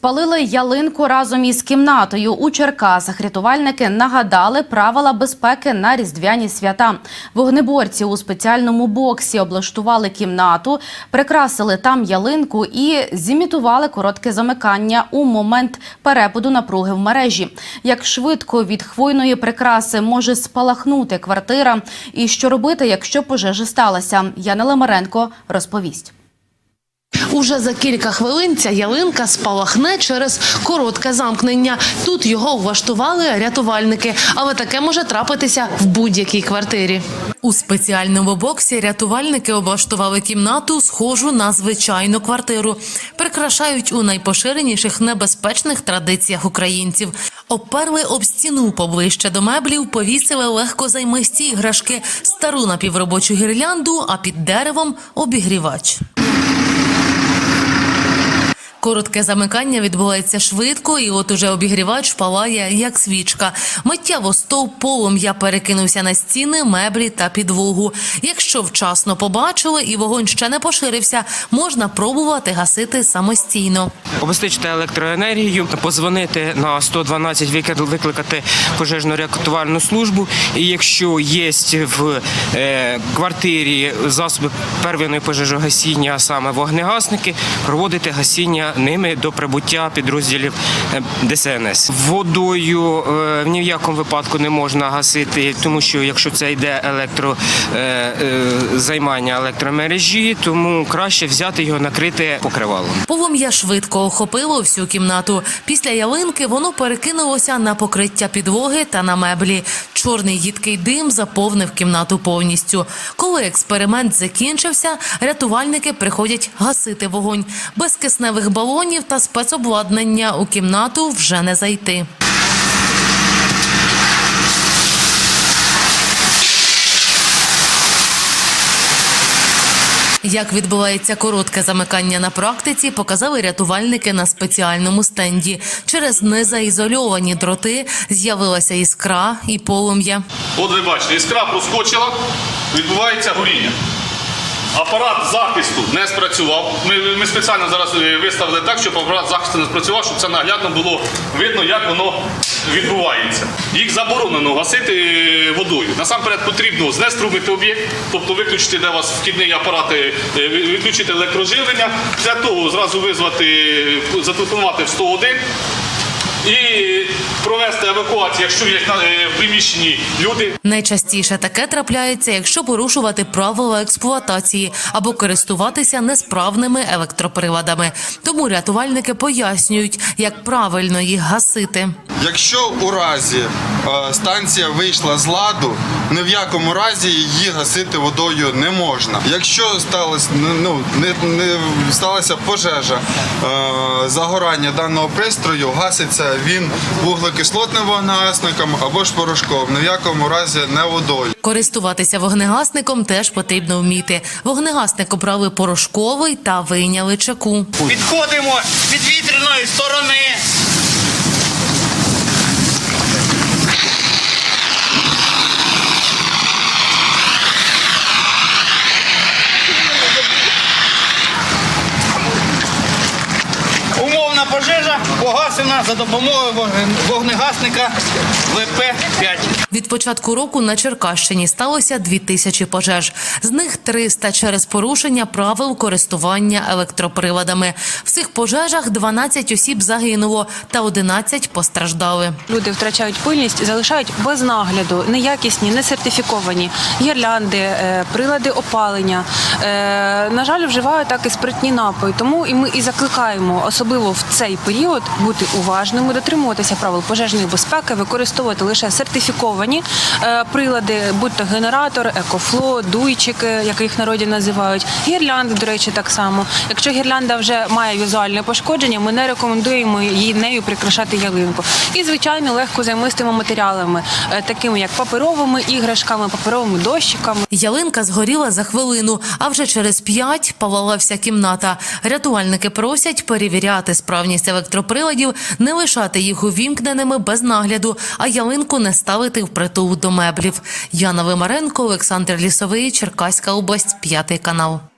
Спалили ялинку разом із кімнатою. У Черкасах рятувальники нагадали правила безпеки на різдвяні свята. Вогнеборці у спеціальному боксі облаштували кімнату, прикрасили там ялинку і зімітували коротке замикання у момент перепаду напруги в мережі. Як швидко від хвойної прикраси може спалахнути квартира, і що робити, якщо пожежа сталася, Яна Лемаренко розповість. Уже за кілька хвилин ця ялинка спалахне через коротке замкнення. Тут його влаштували рятувальники, але таке може трапитися в будь-якій квартирі. У спеціальному боксі рятувальники облаштували кімнату, схожу на звичайну квартиру. Прикрашають у найпоширеніших небезпечних традиціях українців. Оперли об стіну поближче до меблів, повісили легкозаймисті іграшки, стару напівробочу гірлянду, а під деревом обігрівач. Коротке замикання відбувається швидко, і от уже обігрівач палає, як свічка. Миттєво стовп полум'я перекинувся на стіни, меблі та підлогу. Якщо вчасно побачили і вогонь ще не поширився, можна пробувати гасити самостійно. Обезпечити електроенергію, позвонити на 112, викли- викликати пожежну рятувальну службу. І якщо є в е, квартирі засоби первинної пожежогасіння, а саме вогнегасники, проводити гасіння ними до прибуття підрозділів е, ДСНС. Водою е, ні в якому випадку не можна гасити, тому що якщо це йде електро е, електромережі, тому краще взяти його накрити покривалом. Полум'я швидко охопило всю кімнату. Після ялинки воно перекинулося на покриття підлоги та на меблі. Чорний їдкий дим заповнив кімнату повністю. Коли експеримент закінчився, рятувальники приходять гасити вогонь. Без кисневих балонів та спецобладнання у кімнату вже не зайти. Як відбувається коротке замикання на практиці, показали рятувальники на спеціальному стенді. Через незаізольовані дроти з'явилася іскра і полум'я. От ви бачите, іскра проскочила, відбувається горіння. Апарат захисту не спрацював. Ми, ми спеціально зараз е, виставили так, щоб апарат захисту не спрацював, щоб це наглядно було видно, як воно відбувається. Їх заборонено гасити е, водою. Насамперед потрібно знеструмити об'єкт, тобто виключити, де у вас вхідний апарат, е, відключити електроживлення. Для того зразу визвати, зателефонувати в 101 і провести евакуацію, якщо є е, приміщенні люди. Найчастіше таке трапляється, якщо порушувати правила експлуатації або користуватися несправними електроприладами. Тому рятувальники пояснюють, як правильно їх гасити. Якщо у разі е, станція вийшла з ладу, ні в якому разі її гасити водою не можна. Якщо сталося, ну, не, не сталася пожежа, е, загорання даного пристрою, гаситься він вуглекислотним вогнегасником або ж порошком, ні в якому разі не водою. Користуватися вогнегасником теж потрібно вміти. Вогнегасник обрали порошковий та вийняли чеку. Підходимо від вітряної сторони. Пожежа погасена за допомогою вогнегасника ВП-5. Від початку року на Черкащині сталося 2000 пожеж. З них 300 через порушення правил користування електроприладами. В цих пожежах 12 осіб загинуло та 11 постраждали. Люди втрачають пильність, залишають без нагляду неякісні, не сертифіковані гірлянди, е, прилади опалення. Е, На жаль, вживають так і спиртні напої. Тому і ми і закликаємо, особливо в цей період, бути уважними, дотримуватися правил пожежної безпеки, використовувати лише сертифіковані е, прилади, будь то генератор, екофло, дуйчики, як їх народі називають, гірлянди, до речі, так само. Якщо гірлянда вже має візуальне пошкодження, ми не рекомендуємо її нею прикрашати ялинку. І звичайно, легко займистими матеріалами, е, такими як паперовими іграшками, паперовими дощиками. Ялинка згоріла за хвилину, а вже через п'ять палала вся кімната. Рятувальники просять перевіряти справність електроприладів, не лишати їх увімкненими без нагляду, а ялинку не ставити впритул до меблів. Яна Вимаренко, Олександр Лісовий, Черкаська область, п'ятий канал.